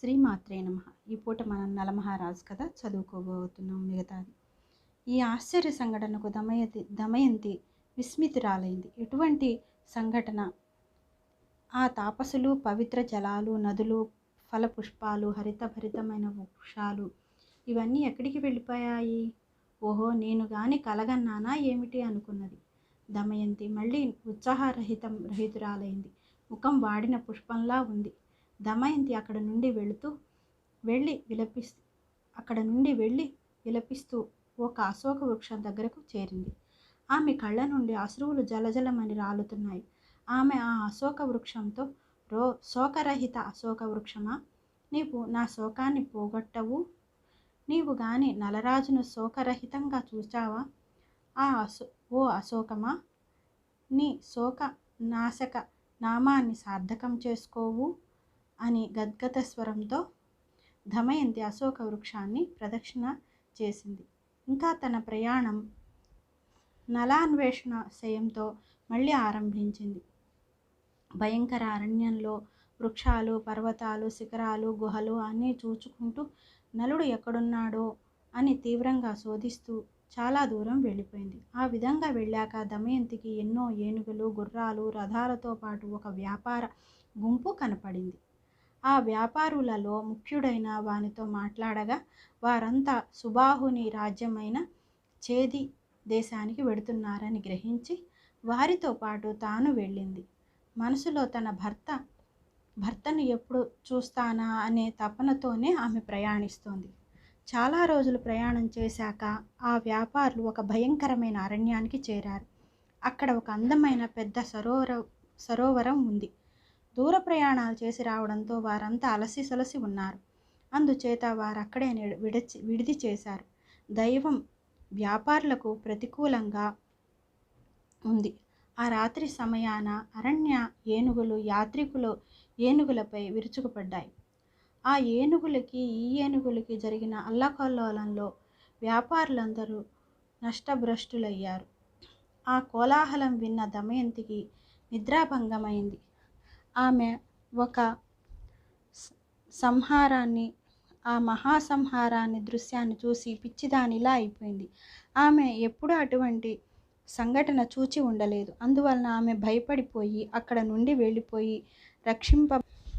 శ్రీమాత్రే నమ. ఈ పూట మనం నలమహారాజు కథ చదువుకోబోతున్నాం మిగతాది. ఈ ఆశ్చర్య సంఘటనకు దమయతి దమయంతి విస్మితురాలైంది. ఎటువంటి సంఘటన? ఆ తాపసులు పవిత్ర జలాలు నదులు ఫలపుష్పాలు హరితభరితమైన వృక్షాలు ఇవన్నీ ఎక్కడికి వెళ్ళిపోయాయి? ఓహో నేను గాని కలగన్నానా ఏమిటి అనుకున్నది. దమయంతి మళ్ళీ ఉత్సాహరహితం రహితురాలైంది. ముఖం వాడిన పుష్పంలా ఉంది. దమయంతి అక్కడ నుండి వెళుతూ వెళ్ళి విలపిస్ అక్కడ నుండి వెళ్ళి విలపిస్తూ ఒక అశోక వృక్షం దగ్గరకు చేరింది. ఆమె కళ్ళ నుండి అశ్రువులు జలజలమని రాలుతున్నాయి. ఆమె ఆ అశోక వృక్షంతో రో శోకరహిత అశోక వృక్షమా? నీవు నా శోకాన్ని పోగొట్టవు? నీవు గాని నలరాజును శోకరహితంగా చూచావా? ఆ అశో ఓ అశోకమా? నీ శోక నాశక నామాన్ని సార్థకం చేసుకోవు? అని గద్గత స్వరంతో దమయంతి అశోక వృక్షాన్ని ప్రదక్షిణ చేసింది. ఇంకా తన ప్రయాణం నలాన్వేషణ శయంతో మళ్ళీ ఆరంభించింది. భయంకర అరణ్యంలో వృక్షాలు పర్వతాలు శిఖరాలు గుహలు అన్నీ చూచుకుంటూ నలుడు ఎక్కడున్నాడో అని తీవ్రంగా శోధిస్తూ చాలా దూరం వెళ్ళిపోయింది. ఆ విధంగా వెళ్ళాక దమయంతికి ఎన్నో ఏనుగులు గుర్రాలు రథాలతో పాటు ఒక వ్యాపార గుంపు కనపడింది. ఆ వ్యాపారులలో ముఖ్యుడైన వానితో మాట్లాడగా వారంతా సుబాహుని రాజ్యమైన చేది దేశానికి వెడుతున్నారని గ్రహించి వారితో పాటు తాను వెళ్ళింది. మనసులో తన భర్త భర్తను ఎప్పుడు చూస్తానా అనే తపనతోనే ఆమె ప్రయాణిస్తోంది. చాలా రోజులు ప్రయాణం చేశాక ఆ వ్యాపారులు ఒక భయంకరమైన అరణ్యానికి చేరారు. అక్కడ ఒక అందమైన పెద్ద సరోవర సరోవరం ఉంది. దూర ప్రయాణాలు చేసి రావడంతో వారంతా అలసి సొలసి ఉన్నారు. అందుచేత వారక్కడే విడచి విడిచి విడిది చేశారు. దైవం వ్యాపారులకు ప్రతికూలంగా ఉంది. ఆ రాత్రి సమయాన అరణ్య ఏనుగులు యాత్రికులు ఏనుగులపై విరుచుకుపడ్డాయి. ఆ ఏనుగులకి ఈ ఏనుగులకి జరిగిన అల్లకల్లోలంలో వ్యాపారులందరూ నష్టభ్రష్టులయ్యారు. ఆ కోలాహలం విన్న దమయంతికి నిద్రాభంగమైంది. ఆమె ఒక సంహారాన్ని ఆ మహాసంహారాన్ని దృశ్యాన్ని చూసి పిచ్చిదానిలా అయిపోయింది. ఆమె ఎప్పుడూ అటువంటి సంఘటన చూచి ఉండలేదు. అందువలన ఆమె భయపడిపోయి అక్కడ నుండి వెళ్ళిపోయి రక్షింప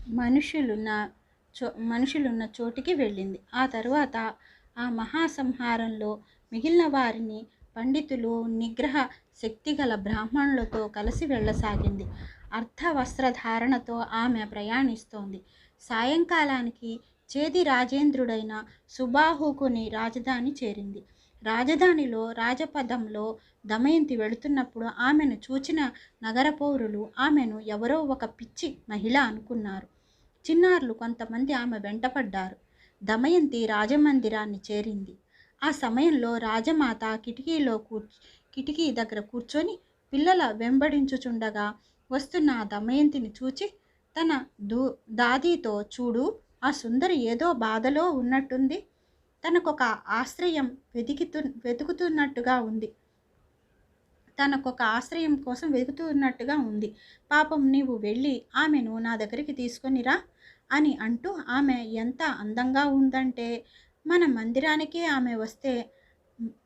మనుషులున్న చో మనుషులున్న చోటికి వెళ్ళింది. ఆ తరువాత ఆ మహాసంహారంలో మిగిలిన వారిని పండితులు నిగ్రహ శక్తిగల బ్రాహ్మణులతో కలిసి వెళ్ళసాగింది. అర్థవస్త్రధారణతో ఆమె ప్రయాణిస్తోంది. సాయంకాలానికి చేది రాజేంద్రుడైన సుబాహుకుని రాజధాని చేరింది. రాజధానిలో రాజపదంలో దమయంతి వెళుతున్నప్పుడు ఆమెను చూచిన నగర పౌరులు ఆమెను ఎవరో ఒక పిచ్చి మహిళ అనుకున్నారు. చిన్నారులు కొంతమంది ఆమె వెంటపడ్డారు. దమయంతి రాజమందిరాన్ని చేరింది. ఆ సమయంలో రాజమాత కిటికీలో కూర్చు కిటికీ దగ్గర కూర్చొని పిల్లల వెంబడించుచుండగా వస్తున్న ఆ దమయంతిని చూచి తన దూ దాదీతో చూడు ఆ సుందరి ఏదో బాధలో ఉన్నట్టుంది. తనకొక ఆశ్రయం వెతికితు వెతుకుతున్నట్టుగా ఉంది. తనకొక ఆశ్రయం కోసం వెతుకుతున్నట్టుగా ఉంది. పాపం నీవు వెళ్ళి ఆమెను నా దగ్గరికి తీసుకొనిరా అని అంటూ ఆమె ఎంత అందంగా ఉందంటే మన మందిరానికే ఆమె వస్తే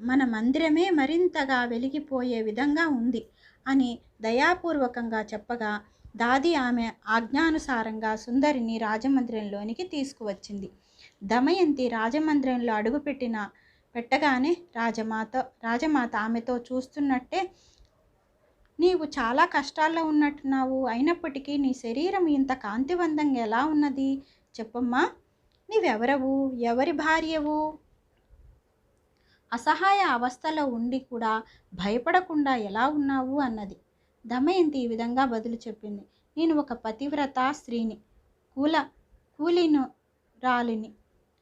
మన మందిరమే మరింతగా వెలిగిపోయే విధంగా ఉంది. అని దయాపూర్వకంగా చెప్పగా దాది ఆమె ఆజ్ఞానుసారంగా సుందరిని రాజమందిరంలోనికి తీసుకువచ్చింది. దమయంతి రాజమందిరంలో అడుగుపెట్టిన పెట్టగానే రాజమాత రాజమాత ఆమెతో చూస్తున్నట్టే నీవు చాలా కష్టాల్లో ఉన్నట్టున్నావు అయినప్పటికీ నీ శరీరం ఇంత కాంతివంతంగా ఎలా ఉన్నది? చెప్పమ్మా. నీవెవరవు? ఎవరి భార్యవు? అసహాయ అవస్థలో ఉండి కూడా భయపడకుండా ఎలా ఉన్నావు అన్నది. దమయంతి ఈ విధంగా బదులు చెప్పింది. నేను ఒక పతివ్రత స్త్రీని కూల కూలిను రాలిని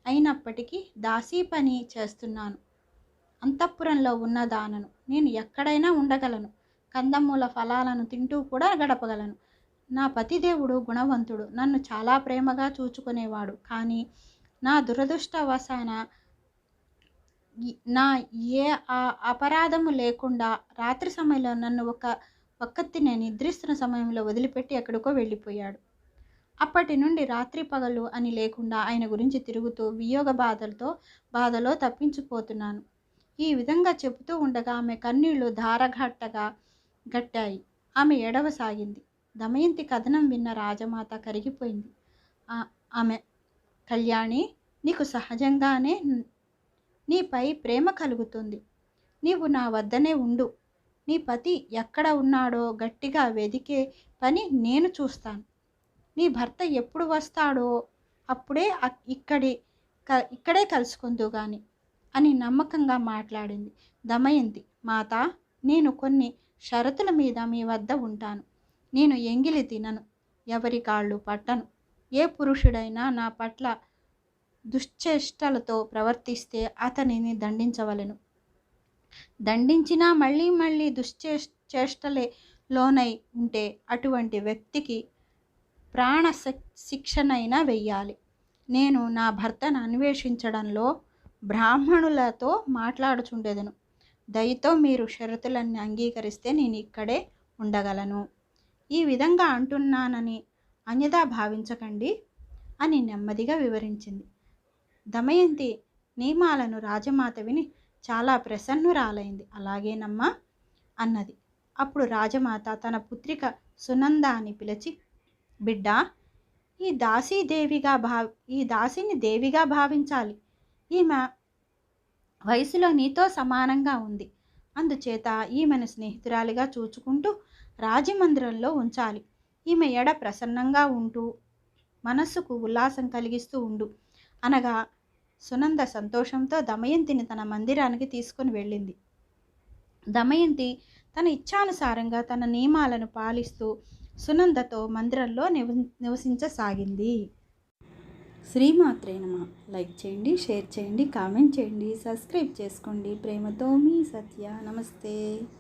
అయినప్పటికీ దాసీ పని చేస్తున్నాను. అంతఃపురంలో ఉన్న దానను నేను ఎక్కడైనా ఉండగలను. కందమూల ఫలాలను తింటూ కూడా గడపగలను. నా పతిదేవుడు గుణవంతుడు. నన్ను చాలా ప్రేమగా చూచుకునేవాడు. కానీ నా దురదృష్టవశాన నా ఏ ఆ అపరాధము లేకుండా రాత్రి సమయంలో నన్ను ఒక ఒక్కత్తి నేను నిద్రిస్తున్న సమయంలో వదిలిపెట్టి ఎక్కడికో వెళ్ళిపోయాడు. అప్పటి నుండి రాత్రి పగలు అని లేకుండా ఆయన గురించి తిరుగుతూ వియోగ బాధలతో బాధలో తప్పించిపోతున్నాను ఈ విధంగా చెబుతూ ఉండగా ఆమె కన్నీళ్ళు ధారఘట్టగా గట్టాయి. ఆమె ఎడవసాగింది దమయంతి కథనం విన్న రాజమాత కరిగిపోయింది. ఆ- ఆమె కళ్యాణి నీకు సహజంగానే నీపై ప్రేమ కలుగుతుంది. నీవు నా వద్దనే ఉండు. నీ పతి ఎక్కడ ఉన్నాడో గట్టిగా వెదికే పని నేను చూస్తాను. నీ భర్త ఎప్పుడు వస్తాడో అప్పుడే ఇక్కడి క ఇక్కడే కలుసుకుందు గాని అని నమ్మకంగా మాట్లాడింది. దమయంతి మాత నేను కొన్ని షరతుల మీద మీ వద్ద ఉంటాను. నేను ఎంగిలి తినను. ఎవరి కాళ్ళు పట్టను. ఏ పురుషుడైనా నా పట్ల దుశ్చేష్టలతో ప్రవర్తిస్తే అతనిని దండించవలెను. దండించినా మళ్ళీ మళ్ళీ దుశ్చే చేష్టలే లోనై ఉంటే అటువంటి వ్యక్తికి ప్రాణ శిక్షణైనా వెయ్యాలి. నేను నా భర్తను అన్వేషించడంలో బ్రాహ్మణులతో మాట్లాడుచుండేదను. దయతో మీరు షరతులన్నీ అంగీకరిస్తే నేను ఇక్కడే ఉండగలను. ఈ విధంగా అంటున్నానని అన్యదా భావించకండి అని నెమ్మదిగా వివరించింది. దమయంతి నియమాలను రాజమాత విని చాలా ప్రసన్నురాలైంది. అలాగేనమ్మా? అన్నది. అప్పుడు రాజమాత తన పుత్రిక సునందాని పిలిచి బిడ్డ ఈ దాసీ దేవిగా భావ ఈ దాసిని దేవిగా భావించాలి. ఈమె వయసులో నీతో సమానంగా ఉంది. అందుచేత ఈమెను స్నేహితురాలిగా చూచుకుంటూ రాజమందిరంలో ఉంచాలి. ఈమె ఎడ ప్రసన్నంగా ఉంటూ మనస్సుకు ఉల్లాసం కలిగిస్తూ ఉండు. అనగా సునంద సంతోషంతో దమయంతిని తన మందిరానికి తీసుకొని వెళ్ళింది. దమయంతి తన ఇచ్ఛానుసారంగా తన నియమాలను పాలిస్తూ సునందతో మందిరంలో నివ నివసించసాగింది. శ్రీమాత్రే నమ. లైక్ చేయండి షేర్ చేయండి కామెంట్ చేయండి సబ్స్క్రైబ్ చేసుకోండి. ప్రేమతో మీ సత్య. నమస్తే.